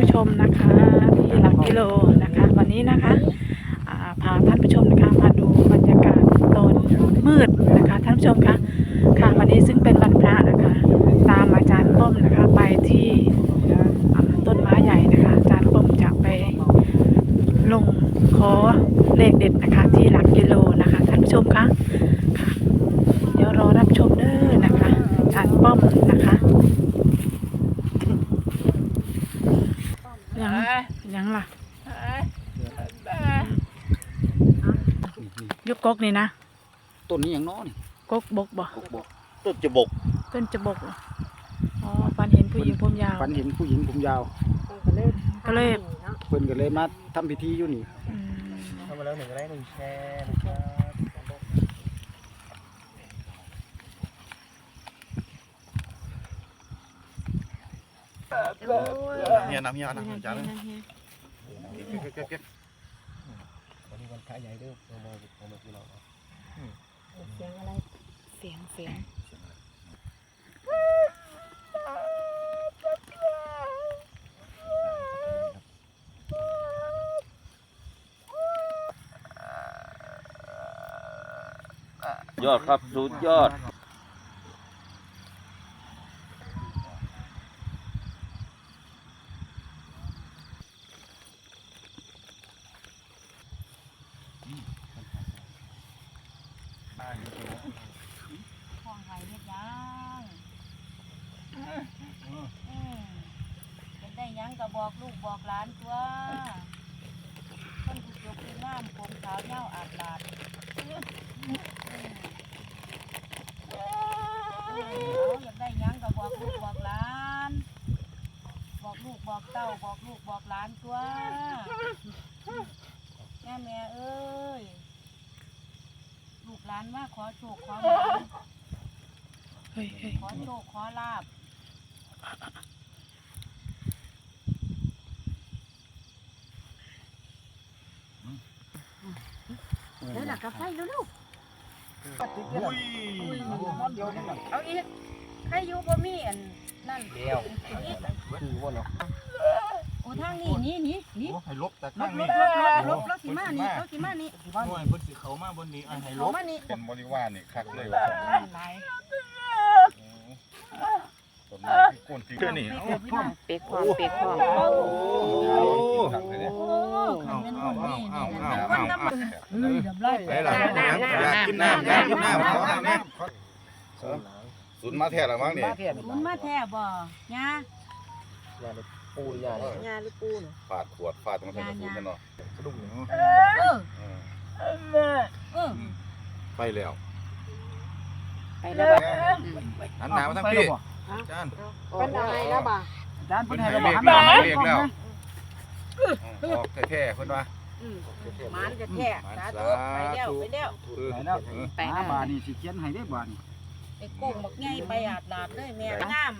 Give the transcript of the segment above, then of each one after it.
ผู้ชมนะคะที่หลักกิโลนะคะ วันนี้นะคะพาท่านผู้ชมนะคะมาดูบรรยากาศตอนมืดนะคะ ท่านผู้ชมคะค่ะวันนี้ซึ่งเป็นวันพระนะคะ ตามอาจารย์ป้อมนะคะไปที่ต้นไม้ใหญ่นะคะ อาจารย์ป้อมจะไปลงขอเลขเด็ดนะคะที่หลักกิโลนะคะ ท่านผู้ชมคะค่ะ เดี๋ยวรอรับชมเด้อนะคะ อาจารย์ป้อมนะคะยังยังล่ะ ยกกกนี่นะต้นนี้อย่างน้อนี่กกบกบ่กกบอกต้นจะบกต้นจะบกเหรออ๋อฟันเห็นผู้หญิงผมยาวฝันเห็นผู้หญิงผมยาวก็เลยเพิ่นก็เลยมาทำพิธีอยู่นี่อืมทำมาแล้วหนึ่งไลค์หนึ่งแชร์นะครับเฮียน้ำเฮียน้ำจานนึงเก็บเก็บเก็บวันนี้วันพระใหญ่เด้อโมโมโมโมพี่น้อง เสียงอะไร เสียงเสียงยอดครับสุดยอด ของไห้เฮ็ดหยังอืมเป็นได้หยังก็ บอกลูกบอกหลานตัวคนผู้จบผู้งามผมขาวเหย้าอาบลาดอยากได้ยังก็บอกลูกบอกหลาน บอกลูกบอกเต้าบอกลูกบอกหลานตัวแม่แม่เอ้ยลูกหลานมาขอโชคขอลาภเฮ้ยเฮ้ยขอโชคขอลาบ เดี๋ยวหลั กกาแฟเร็วอุ้ยเอาอีกใครอยู่บ่มีอันนั่นเดียวเอาอีกคือว่าเนาะโอ้ทางนี้นี่นี่นี่โอ้ให้ลบแต่ลข้างบลนี้บลบลบลบสิมานี่ลบสิมานี่หน่วยเพิ่นสิเขามาบนนี้อะให้ลเอาบมานี่เป็นบริวารนี่คักเลยว่าหลายต้นไม้ที่โคนที่เพื่อนนี่เอ้าเปียกความเปียกความโอ้โอ้คันแม่นบ่ มีนี่เอาเอามันเอาน้ำเอาเรียบร้อยไปล่ะกินน้ำกกินน้ำขอหน่อยนะศูนย์มาแท้ละมั้งนี่มาเทียนคุณมาแท้บ่ย่าปูยาเลยย่าหรือปูน่ะฟาดขวดฟาดตรงเส้นกระสุนกันเนาะกระดุมเนาะไปแล้วไปแล้วบ่หันหนามาทางพี่จานเป็นอะไรแล้วบ่าจารย์เพิ่เพิ่นนให้ให้เราขหันแล้ว ออกแท้ๆเพิ่นว่าอืมหมานจะแท้สาธุไปแล้วไปแล้วคือไปแล้วไปหาแล้วบาทนี่สิเขียนให้ได้บาทนี่ไอ้กุ้งบักใหญ่ไปอาดลาดเลยแม่งาม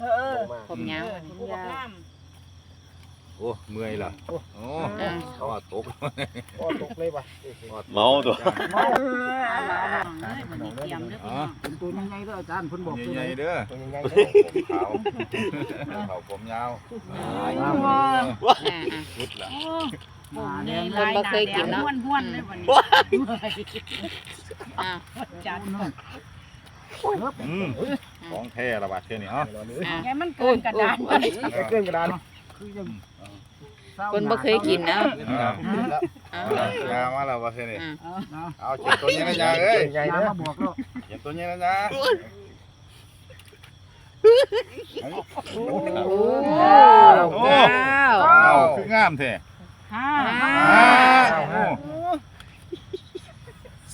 เออผมยาวผมบักงาม โอ้เมื่อยล่ะโอ้อ่าเขาว่าตกพอตกเลยป่ะเมาตัวเอาล่ะเอาล่ะเอ้ยมันมีเตรียมเด้อพี่น้องเป็นตัวยังไงเด้ออาจารย์เพิ่นบอกตัวใหไหนญ่ๆเด้อตัวยังไงผมขาวเขาผมยาวอ่าชุดล่ะโอ้ผมใหญ่เพิ่นบ่เคยกินเนาะห้วนๆเลยวันนี้อ่าจัดอืมของแท้ละบาดเท่านี้เอ้าอ่าไงมันเกินกระดานไปเกินกระดาน คือยังคนบ่เคยกินเนาะเอายามาแล้วบาดเท่านี้อ่าเอาเจ็บตัวนี้นะยาเอ้ยใหญ่ยาเด้อมาบอกแล้วเจ็บตัวนี้นะยาโอ้โอ้เก้าเอาคืองามแท้ห้าห้าอ้าวโอ้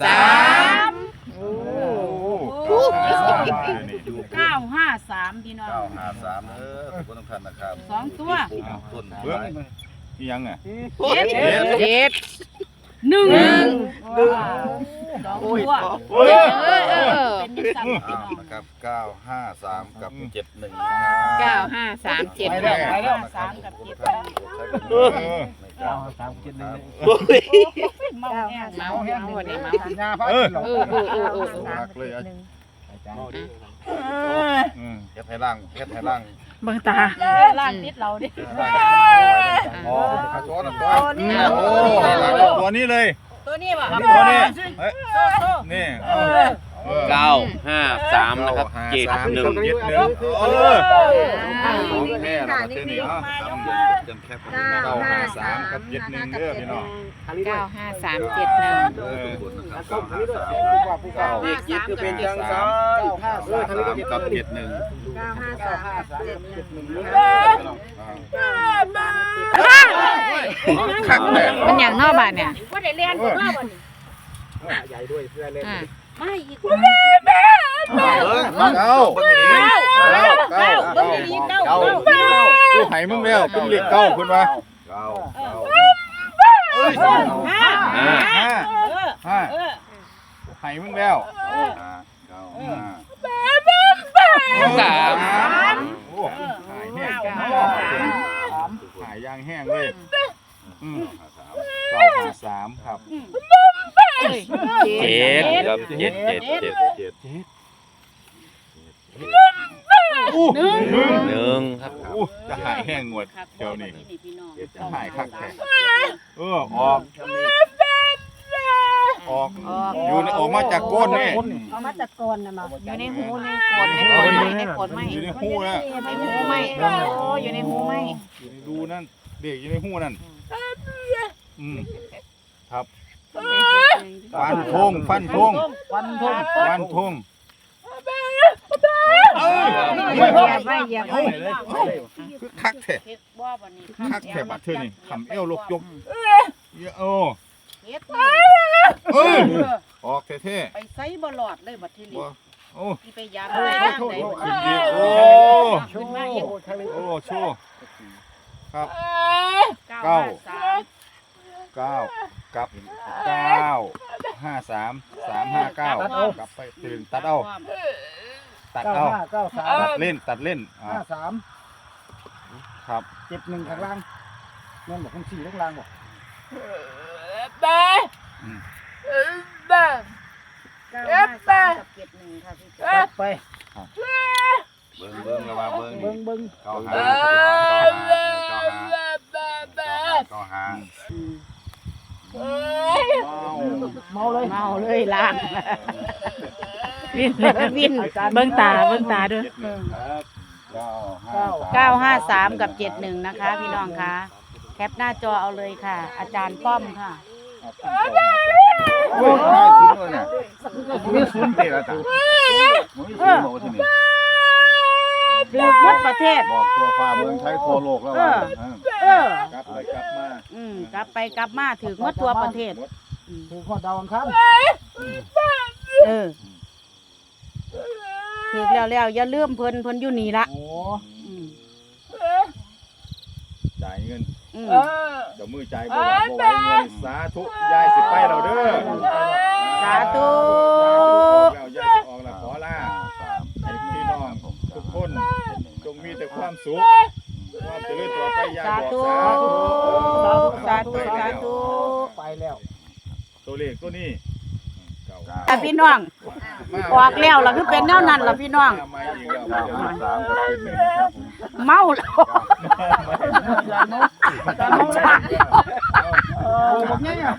สามโอ้โอ้นี่ดู เก้าห้าสามพี่น้อง เก้าห้าสามเออทุกคนทุกท่านนะครับสองตัว ต้นเบิ้งนี่ยังอะเจ็ดเจ็ดหนึ่งหนึ่งสองตัวโอ้ยเออเออเป็นดิสันพี่น้องนะครับเก้าห้าสามกับเจ็ดหนึ่งเก้าห้าสามเจ็ดไปแปแล้วดไปแล้วสามกับเจ็ดเออเก้าสามเจ็ดหนึ่งเมาแน่เมาเมาวันนี้เมายาพาเออเออเออเออเออหักเลย เฮ็ดให้ร่างเฮ็ดให้ร่างเบิ่งตาล่างนิดเราดิอ๋อตัวนั้ตัวโอ้ตัวนี้เลย ตัวนี้ป่ะตัวนี้เฮ้ยนี่ เก้าห้าสามนะครับเจ็ดหนึ่งเจ็ดหนึ่งเออของแท้แล้วก็เจนี่อะจำแคบเก้าห้าสามกับเจ็ดหนึ่งเด้อพี่น้องเก้าห้าสามเจ็ดหนึ่งเออเก้าห้าสามผู้เก่าเด็กยิดคือเป็นจังสามเก้าห้าเออสามทางนี้กับเจ็ดหนึ่งเก้าห้าสามเจ็ดหนึ่งคักแท้มันอย่างนอกบ้านเนี่ยว่าได้เรียนตัวบ่นี่ใหญ่ด้วยเสื้อเล่น อ่าอีกเก้าเก้าเก้าเก้าเบิ่งดีๆเก้าเก้าเก้ากูให้มึงแล้วเป็นเลขเก้าคุณวะเก้าเก้าห้าห้าห้าหาเออให้มึงแล้วเก้าห้าสามหายแห้งหายยางแห้งเลยอืมเก้าห้าสามครับ เจ็ดครับเจ็ดเจ็ดเจ็ดเจ็ดหนึ่งหนึ่งครับอู้จะหายแห้งหมดเดี๋ยวนี้พี่น้องจะหายคักแท้เออออกออกอยู่ในออกมาจากก้นนี่เอามาจากกนน่ะมาอยู่ในหูในขนในขนไหมในขนไหมอยู่ในหูแล้วในหูไหมโอ้อยู่ในหูไหมอยู่ในรูนั่นเด็กอยู่ในหูนั่นอืมครับ ฟันธงฟันธงฟันธงฟันธงเอ้ยเหยียบไว้เหยียบไว้คือคักแท้เฮ็ดบ่บัดนี้คักแท้บัดเธอนี่ทำเอวลกยกเยอะโอ้เฮ็ดเอ้ยออกเท่ไปไสบ่รอดเลยบัดทีๆนี้บ่โอ้ที่ไปยามได้ย่างได้ขึ้นดีโอ้ขึ้นมาอีกโอ้โชว์ครับเก้าสามเก้า กับเก้าห้าสามสามห้าเก้ากลับไปตื่นตัดเอาตัดเก้าเอาห้าเก้าสามตัดเล่นตัดเล่นอ่าห้าสามครับเจ็ดหนึ่งข้างล่างแม่นบอกข้างสี่ข้างล่างบอกเก้าห้าสามกับเจ็ดหนึ่งค่ะพี่จัดไปเบิ้งเบิ้งระว่าเบิ้งเบิ้งเบิ้งเก้าห้าเก้าห้าเก้าห้าเก้าห้า เมาเลยเมาเลยล่างวินวินเบิ่งตาเบิ่งตาด้วยเก้าห้าเก้าห้าสามกับเจ็ดหนึ่งนะคะ พี่น้องคะแคปหน้าจอเอาเลยค่ะ อาจารย์ป้อมค่ะโอ้ยได้ศูนย์เลยเนี่ยมีศูนย์เตะแล้วจ้ะมีศูนย์บอกว่าที่นี่เลือกหมดประเทศบอกตัวฟ้าเมืองไทยทั่วโลกแล้วว่าเออกลับไปกลับมาอืมกลับไปกลับมาถือหมดตัวประเทศถือข้อดาวอังคารเออถือแล้วแล้วอย่าลืมเพิ่นเพิ่นอยู่นี่ละโอ้อืมจ่ายเงินอืมเดี๋ยวมือจ่ายบ่ไหวบ่ไหวเงินสาธุยายสิไปเราเด้อสาธุแล้วยายสิออกแล้วขอลาให้พี่น้องทุกคนจงมีแต่ความสุข ความเจริญต่อไปยายสาบอกธุ สาธุสาธุ สาธุไปแล้ว ตัวเลขตัวนี้เก้าแต่พี่น้องออกแล้วล่ะคือเป็นแนวนั้นล่ะพี่น้องมาอีกแล้วสามกับเป็นหนึ่งครับผมเมาแล้วเออบอกไงอะ